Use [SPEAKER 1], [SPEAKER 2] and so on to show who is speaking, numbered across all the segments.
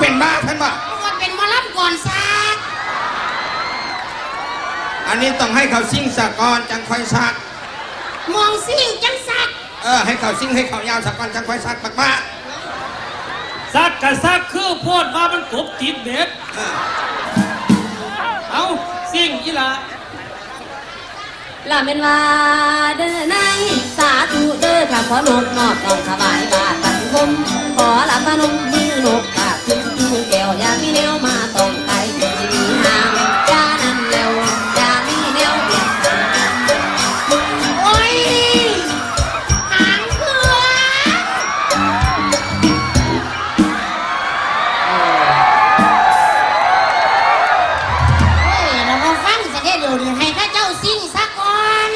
[SPEAKER 1] เป็นบ้าท่านปะ
[SPEAKER 2] มึงว่าเป็นหมอลับก่อนซาก
[SPEAKER 1] อันนี้ต้องให้เขาซิ่งสะกอนจังค่อยซัก
[SPEAKER 2] มองสิ่งจังสัก
[SPEAKER 1] เออให้เขาซิ่งให้เขายาวสะกอนจังค่อยซักปักมา
[SPEAKER 3] ซักกะซักคือโพดว่ามันกบติดเบ็ด
[SPEAKER 1] เออ
[SPEAKER 3] เอาสิ่งอีหละ
[SPEAKER 4] ลาเป็นว่าเด้อนายสาธุเด้อข้าขอนกนอกต้องสบายตาสังคมขอลาพนมมือนกกาขึ้นมื อย่ามีแนวมาต้องไกลที่มีห่างอย่านั่นแล้วอย่ามีแนวเลี้ยน
[SPEAKER 2] โอ้ยหางเครือเฮ้ยเรามาฟังจะได้เดี๋ยวนี้ให้ข้าเจ้าสิ่งสักก่อน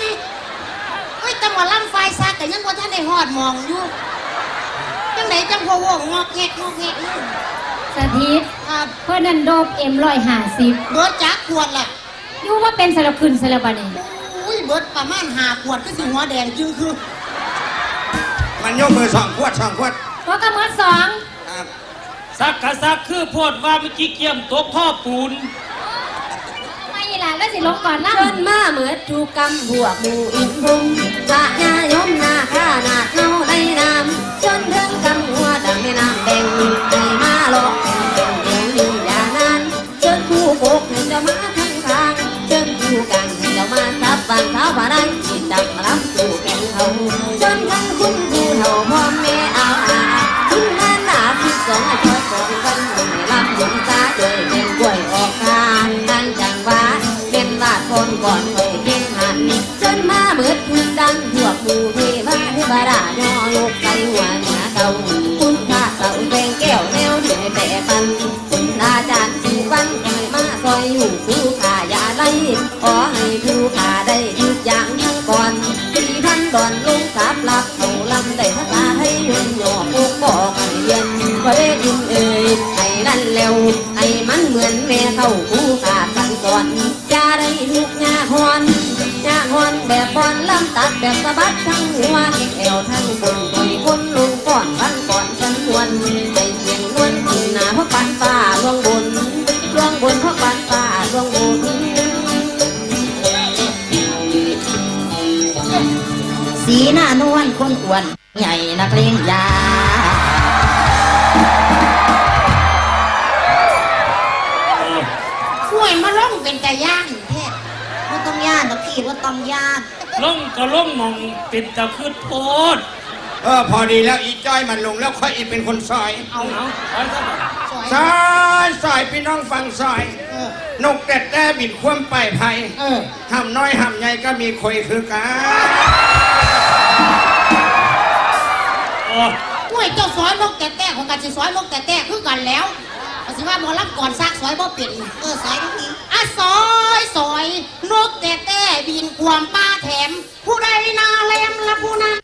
[SPEAKER 2] เฮ้ยจังหวะล่ำไฟซักแต่ยังว่าท่านได้หอดมองอยู่จังไหนจังพะวงงอกแงกงอกแงกอยู่
[SPEAKER 5] สถิต
[SPEAKER 2] ครับ
[SPEAKER 5] เพื่อนนันโดบเอ็มร้อยห้าสิบ
[SPEAKER 2] เบิดจักขวดล่ะ
[SPEAKER 5] ยูว่าเป็นสารคืนสารบันนี่
[SPEAKER 2] อุ้ยเบิดประมาณหาขวดก็สิหัวแดงจึงคือ
[SPEAKER 1] มันยกมือสองขวดสองขวด
[SPEAKER 5] เพราะกำมือสอง
[SPEAKER 1] ครับ
[SPEAKER 3] ซักกะซักคือโพดว่าเมื่อกี้เกี่ยมตกท่อปูน
[SPEAKER 5] ไม่ล่ะแล้วสิลงก่อนล่ำ
[SPEAKER 4] เชิญมาเหมือนถูกกำบวกหมู่อินพุงพระยายมนาข้านาดเนาในน้ำจนถึงกำหัวดังแม่น้ำแดง เหมือนแม่เท่าผู้ขาดทั้งก่อนจะได้ทุกงาฮอนงาฮอนแบบบอลลำตัดแบบสะบัดทั้งหัวแอวทั้งบนปล่อยคนลงก่อนฟันก่อนฉันนวลให้เสียงนวลขึ้นหน้าเพราะปันฟ้าลวงบนลวงบนเพราะปันฟ้าลวงบนสีหน้านวลคนอ้วนใหญ่นักเลงยา
[SPEAKER 2] วยมาล่องเป็นแต่ย่างแท้
[SPEAKER 4] ว่าต้องย่านตะพี่ว่าต้องย่าน
[SPEAKER 3] ล่องก็ล่องมองเป็นตะคืดโพด
[SPEAKER 1] เออพอดีแล้วอีจ้อยมันลงแล้วค่อยอีเป็นคนซอย
[SPEAKER 3] เอาเอาเอาซะก่อน
[SPEAKER 1] ซอยซอยพี่น้องฟังซอย
[SPEAKER 2] เออน
[SPEAKER 1] กแต่แต่บิดคว่ำไปไผ่
[SPEAKER 2] เออ
[SPEAKER 1] ห้ำน้อยห้ำใหญ่ก็มีคอยคือกัน
[SPEAKER 3] โอ้
[SPEAKER 2] ข่วยเจ้าซอยนกแต่แต่ของกันสิซอยนกแต่แต่คือกันแล้ว เอาสิว่าหมอรับก่อนซากซอยบ่เป็นเออซอยทุกทีอะซอยซอยนกแต่แต่บินความป้าแถม ผู้ใดนาแลมละผู้นั้น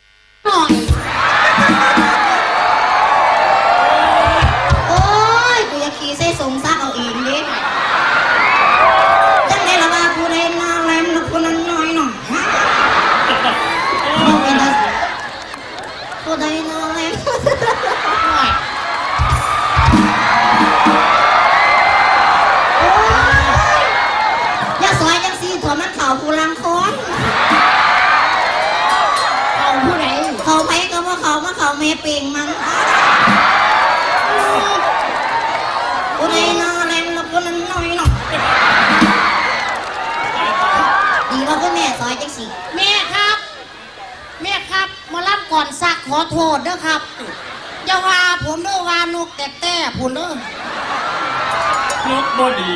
[SPEAKER 4] เขา
[SPEAKER 2] เม
[SPEAKER 4] เป่งมันผู้ใดน่าแลมแล้วผู้นั้นน้อยหน่อยดีว่าคุณแม่ซอยจังสี
[SPEAKER 2] แม่ครับ แม่ครับมารับก่อนซักขอโทษเด้อครับอย่าว่าผมเด้อว่านกแต่แต่ผมเด้อ
[SPEAKER 3] นกบ่ดี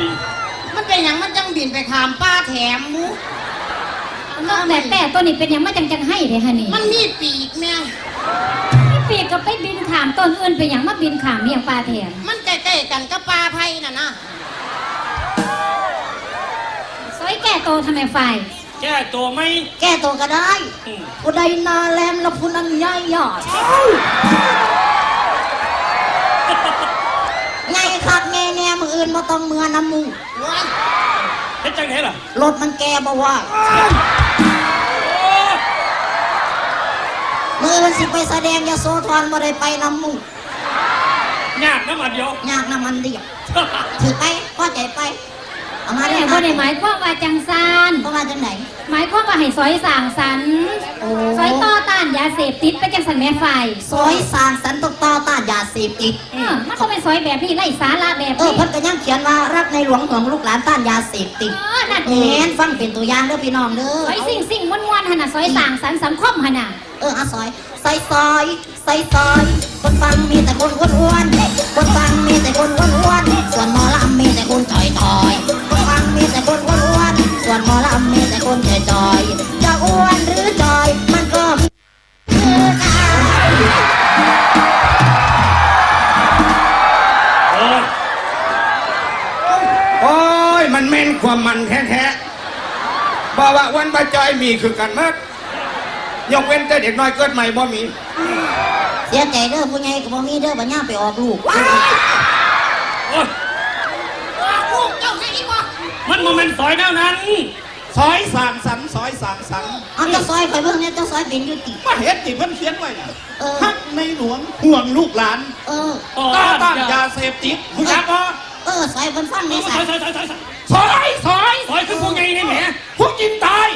[SPEAKER 2] มันเป็นอย่างมันจังบินไปขามป้าแถมมู
[SPEAKER 5] นอกแต่แต่ตัวนี้เป็นหยังมาจังจังให้เลยฮะนี่
[SPEAKER 2] มันมีปีกแม่
[SPEAKER 5] ปีกก็ไปบินขามต้นอื่นไปหยังมาบินขามเมียงปลาแทน
[SPEAKER 2] มันใกล้ๆกันกับปลาไผ่น่ะนะ
[SPEAKER 5] ซอยแก่โตทำไมไฟ
[SPEAKER 3] แก้ตัวไหม
[SPEAKER 4] แก้ตัวก็ได้
[SPEAKER 3] อืม
[SPEAKER 4] ผู้ใดนาแลมแล้วผู้นั้นย่อยยอดไงคักแง่แน่มืออื่นมาต้องเมือน้ำมู
[SPEAKER 2] ว้าย
[SPEAKER 3] เเป็นจังไหนล่ะ
[SPEAKER 6] รถมันแกบ่ว่า มือมันสิไปแสดงยาโซทอนบ่ได้ไปนำมุง
[SPEAKER 3] ยากนะมันเดียวยา
[SPEAKER 6] กน้ำมันเดียวถือไปพอใจไปเอามา
[SPEAKER 5] แต่
[SPEAKER 6] ได้
[SPEAKER 5] บ่ได้หมายความว่าจังซาน
[SPEAKER 6] ก็มาจังไหน
[SPEAKER 5] หมายความว่าให้ซอยสร้างสรรค์
[SPEAKER 6] โอ้
[SPEAKER 5] ซอยต่อต้านยาเสพติดไปจังสันแม่ฝ่าย
[SPEAKER 6] ซอยสร้างสรรค์ตกต่อต้านยาเสพติด
[SPEAKER 5] เออมันก็เป็นซอยแบบนี้ไร้สาระแบบ
[SPEAKER 6] เออ
[SPEAKER 5] นี้
[SPEAKER 6] เพิ่นก็ยังเขียนว่ารักในหลวงของลูกหลานต้านยาเสพติด
[SPEAKER 5] เออนั่นเอ
[SPEAKER 6] แม่
[SPEAKER 5] ง
[SPEAKER 6] นฟังเป็นตัวอย่างเด้อพี่น้องเด้อ
[SPEAKER 5] ซอยสิ่งสิ่งม้วนๆหั่นน่ะซอยสร้างสรรค์สังคมหั่นน่ะ
[SPEAKER 6] เอออาซอยใส่ซอยใส่ซอยคนฟังมีแต่คนอ้วนๆคนฟังมีแต่คนอ้วนๆส่วนหมอลำมีแต่คนถอยถอยคนฟังมีแต่คนอ้วนๆส่วนหมอลำมีแต่คนจอยจอยจะอ้วนหรือจอยมันก็คือกัน
[SPEAKER 3] โอ้ย
[SPEAKER 1] โอ้ย มันแม่นความมันแท้ๆบอกว่าวันประจอยมีคือกันมาก ยกเว้นแต่เด็กน้อยเกิดใหม่บ่มี
[SPEAKER 6] เสียใจเด้อผู้ใหญ่ก็บ่มีเด้อบัญญาไปออกลูก
[SPEAKER 3] โอ้ย
[SPEAKER 6] ลูกเจ้าใช่อีกบ่
[SPEAKER 3] มันโมเมนต์ซอยแนวนั้น
[SPEAKER 7] ซอยสางสรรค์ซอยสางสรรค์
[SPEAKER 6] เอาเจ้าซอยไปเบิ่งเนี่ยเจ้าซอยเป็นอยู่ติ
[SPEAKER 7] มาเห็นที่เพิ่นเขียนไว้น่ะ
[SPEAKER 6] เออ
[SPEAKER 7] ฮักในหลวงห่วงลูกหลาน
[SPEAKER 6] เออ
[SPEAKER 3] ต่อ
[SPEAKER 7] ต่อ
[SPEAKER 3] ต้า
[SPEAKER 7] ต้านน
[SPEAKER 3] ยายา
[SPEAKER 7] เสพติดคุณครับพ่อ
[SPEAKER 6] เออซอยเพิ่นฟังใน
[SPEAKER 3] ซ
[SPEAKER 6] สา
[SPEAKER 3] อย
[SPEAKER 6] ย
[SPEAKER 3] ซอยซอยซอยซอย
[SPEAKER 7] ซอยซอย
[SPEAKER 3] ซอยคือพวกไงนี่แหม
[SPEAKER 7] ผู้กินตาย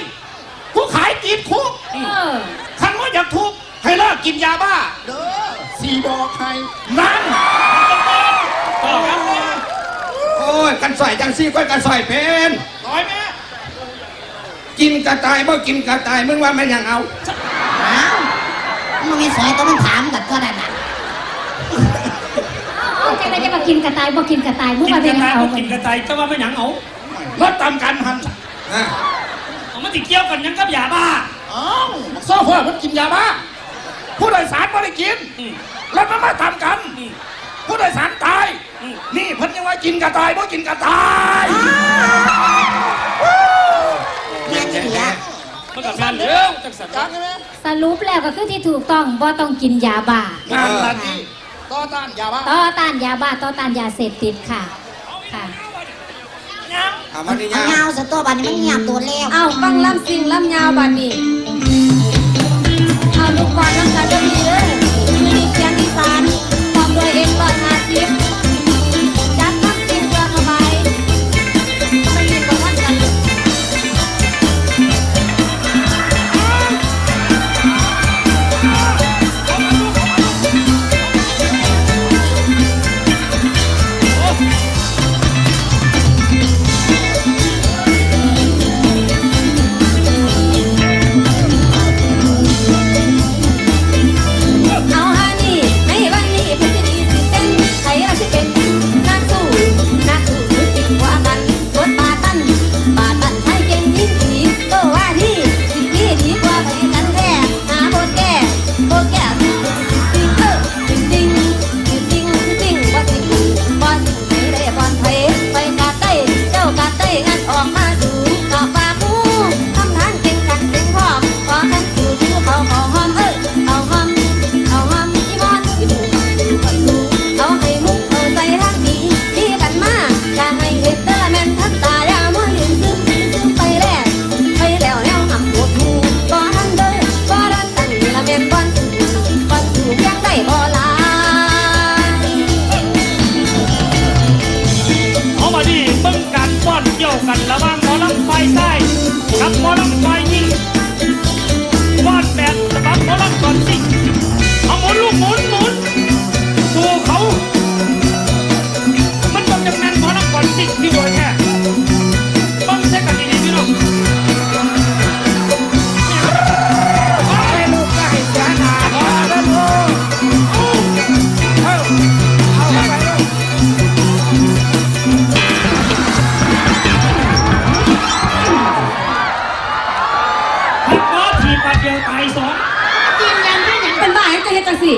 [SPEAKER 7] ผู้ขายติดคุก
[SPEAKER 5] เออ
[SPEAKER 7] คันว่าอยากทุกข์ให้เลิกกินยาบ้าเด้อสีบอกใครนั่น
[SPEAKER 3] ต่อครับ
[SPEAKER 1] โอ้ยกันใส่จังซี่ก็กันใส่เป็น
[SPEAKER 7] ซอยแม่
[SPEAKER 1] กินกระต่ายบ่กินกระต่ายมึงว่าแม่นยังเอา
[SPEAKER 6] อ้าวมันมีซอยต้องมันถามกันก็ได้น่ะ
[SPEAKER 5] เอาเอาจังไดจะมากินกระต่ายบ่กินกระต่ายมึง
[SPEAKER 3] กิน
[SPEAKER 5] ว่ากเป็
[SPEAKER 3] ระ
[SPEAKER 5] นหยัง
[SPEAKER 3] ต่าย
[SPEAKER 5] เอา
[SPEAKER 3] บ่กินกระต่ายจะว่าไม่หยังเอา
[SPEAKER 7] รถตามกันหัน
[SPEAKER 1] อะ
[SPEAKER 3] เอา มาติเกี่ยวกันหยังกับยาบ้า
[SPEAKER 7] อ้าวโซ่เฟอร์มันกินยาบ้า ผู้โดยสารไม่ได้กิน
[SPEAKER 3] อืม
[SPEAKER 7] รถมันมาทำกัน
[SPEAKER 3] อืม
[SPEAKER 7] ผู้โดยสารตาย
[SPEAKER 3] อืม
[SPEAKER 7] นี่เพิ่นยังว่ากินกระต่ายเพราะกินกระต่าย
[SPEAKER 6] เรียนที่เหลือ
[SPEAKER 3] มันกับงานเร็วจังสัน
[SPEAKER 7] จังใช่ไหม
[SPEAKER 5] สรุปแล้วก็คือที่ถูกต้องบ่ต้องกินยาบ้างา
[SPEAKER 7] นละที่ต่อต้านยาบ้า
[SPEAKER 5] ต่อต้านยาบ้า ต่อต้านยาเสพติดค่ะ ค่ะ
[SPEAKER 3] ยัง
[SPEAKER 1] เอามานี่
[SPEAKER 6] เอา
[SPEAKER 1] ยา
[SPEAKER 6] เงาซะตัวบัดนี้มันเงียบตัวแล้ว
[SPEAKER 4] เอาฟังลำสิ่งลำยาวบัดนี้เอาลูกบอลน้ำกันจะมีเด้อมีเสียงอีสานพร้อมด้วยเอ็นร้อยห้า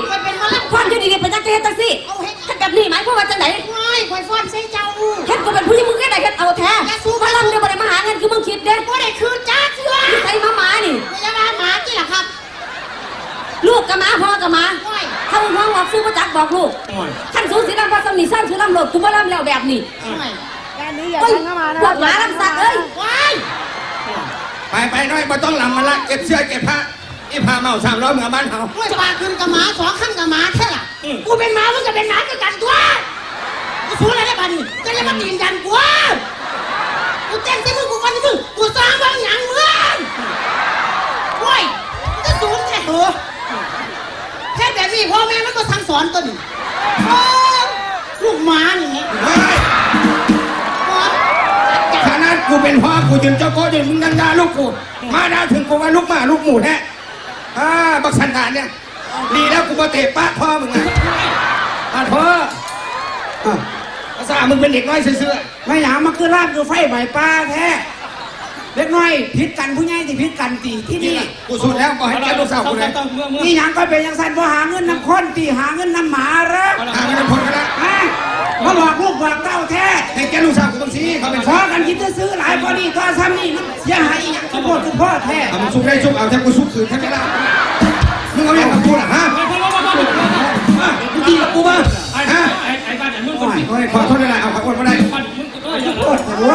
[SPEAKER 4] ให้จะเฮ็ดจังซี่
[SPEAKER 6] คอยเป็นหมอลำ
[SPEAKER 4] ความอยู่ดีๆเป็นจังจะเฮ็ดจังซี่
[SPEAKER 6] เอาเฮ็ด
[SPEAKER 4] เฮ็ดแบบนี้หมายความว่าจังได
[SPEAKER 6] ง่ายคอยฟ้อนใส่เจ้า
[SPEAKER 4] เฮ็ดก็เป็นผู้ที่มึงแค่ไหนเฮ็ดเอาแท้
[SPEAKER 6] อย่าสู้
[SPEAKER 4] พลังเดียวบ่ได้มาหาเงินคือมึงคิดเด้
[SPEAKER 6] บ่ได้คืนจ้าเถื่อ
[SPEAKER 4] ใส่มาหมานี่
[SPEAKER 6] พยาบาลหมาที่ล่ะครับ
[SPEAKER 4] ลูกกับหมาพ่อกับหมา
[SPEAKER 6] ง่าย
[SPEAKER 4] ถ้ามึงท้องบอกซื้อมาจักบอกลูก
[SPEAKER 3] โอ้ย
[SPEAKER 4] ท่านสูสีลำพระสำนีสร้างซื้อลำโหลดกูบ่ลำแล้วแบบนี้
[SPEAKER 6] ง่าย
[SPEAKER 7] การ
[SPEAKER 8] นี้อย่า
[SPEAKER 4] เฮ้ย
[SPEAKER 8] ทันเข้ามานะ
[SPEAKER 4] พวกหมาลำสักเอ้ย
[SPEAKER 2] ว้าย
[SPEAKER 1] ไปไปน้อยบ่ต้องลำมันละเก็บเสื้อเก็บผ้า อีผ้าเมาสามร้อยเมือบ้านเฮา
[SPEAKER 2] ไม่ปากขึ้นกับหมาสองขั้นกับหมาแค่ล่ะกูเป็นหมามึงก็เป็นหมาด้วยกันตัวกูสู้อะไรได้บ้านี่ก็เลยมาตีนกันกูกูเต้นใส่มึงกูกันที่มึงกูสร้างบางอย่างมึงโว้ยมึงจะสูงแค่เหรอแค่แบบนี้พ่อแม่มันก็สั่งสอนตัวนี่โอ้ลูกหมานี่ไง
[SPEAKER 1] เฮ้ย
[SPEAKER 2] พ่อจัด
[SPEAKER 1] ขนาดกูเป็นพ่อกูจนเจ้าโก้จนมึงดังด่าลูกกู มาด่าถึงกูว่าลูกหมาลูกหมูแท้ อ่าบักสันดานเนี่ย ดีแล้วกูมาเตะป้าพ่อมึงไงป้าพ่ออะภาษามึงเป็นเด็กน้อยเสื่อ
[SPEAKER 8] ไม่หยามาคือลาบคือไฟใบปลาแท้เล็กน้อยพิษกันผู้ใหญ่ที่พิษกันตีที่
[SPEAKER 1] ๆนี่
[SPEAKER 8] นี่
[SPEAKER 1] แหละกูสุดแล้วบอกให้แกลูกสาวกูเลย
[SPEAKER 3] เมื่อเมื่อ
[SPEAKER 8] นี่หยังก็เป็นยังสันว่าหาเงินน้ำข้นตีหาเงินน้ำหมาเหรอ
[SPEAKER 1] หาเงินน้ำพลกันแล้ว
[SPEAKER 8] ฮะ มาบอกลูกบอกเต้าแท้
[SPEAKER 1] ให้แกลูกสาวกูบางทีเขาเป็น
[SPEAKER 8] ข
[SPEAKER 1] พ่
[SPEAKER 8] อ
[SPEAKER 1] อ
[SPEAKER 8] กันคิดจะซื้อหลายพอดีตัวซ้ำนี่มันเสียหายอีหยังทุกคนคือพ่อแท้
[SPEAKER 1] เอามึงซุกได้ซุกเอาแทบกูซุกคืนแทบไม่ได้มึงเอาอย่างกับกูล่ะฮะอะมึงตีกับกูมา
[SPEAKER 3] ไอ้
[SPEAKER 1] ฮะ
[SPEAKER 3] ไอ้ไอ้บ้านไหนมึงคนดี
[SPEAKER 1] โอ้ยขอโทษได้เอาขอโทษไม่ได้
[SPEAKER 3] บ้านมึงก็อย่า
[SPEAKER 8] โคตรหัว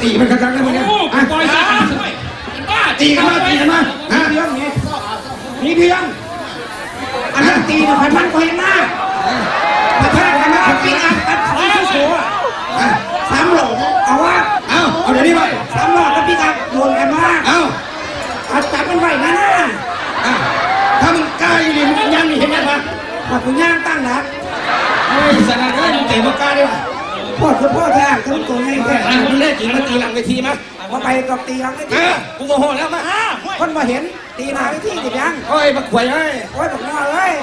[SPEAKER 1] ตีมันกลางๆได้ไหมเนี่ย
[SPEAKER 3] โอ้
[SPEAKER 1] อะ
[SPEAKER 3] ปล่อยซะบ้า
[SPEAKER 1] ตีกันมาตีกันมาฮะ
[SPEAKER 8] เพียงนี่นี่เพียงอันนั้นตีนะพันมันก็เห็นหน้าแต่ถ้าทำให้คนปีอัดอัดของที่สัว
[SPEAKER 1] อะ
[SPEAKER 8] สามหลงเอาว่า
[SPEAKER 1] เอาเอาเดี๋ยวนี้ไป
[SPEAKER 8] สามหลอกกับปีอัดโยนกันมา
[SPEAKER 1] เอา
[SPEAKER 8] เอาจับมันไว้นะนะ
[SPEAKER 1] อะถ้ามึงกล้าอยู่ดีมึงยังนี่เห็นไหมปะ
[SPEAKER 8] บอกคุณย่างตั้งหลัก
[SPEAKER 1] เฮ้ยสนานเอ้ยมึงเตะมึงกล้าดิวะ
[SPEAKER 8] พ่อคือพ่อแท้ทั้งตัวไงแท้
[SPEAKER 1] อะมึงเล่นจริงมาตีหลัง เวทีมา
[SPEAKER 8] พอไปกับตีหลังไอ้
[SPEAKER 1] เอ
[SPEAKER 8] ที
[SPEAKER 1] อกูโมโหแล้วมา
[SPEAKER 8] คนมาเห็นตีหน้าไอ้ที่ติดยัง
[SPEAKER 1] โอ้ยบักขวยเอ้ย
[SPEAKER 8] โอ้ยบอกน้อเ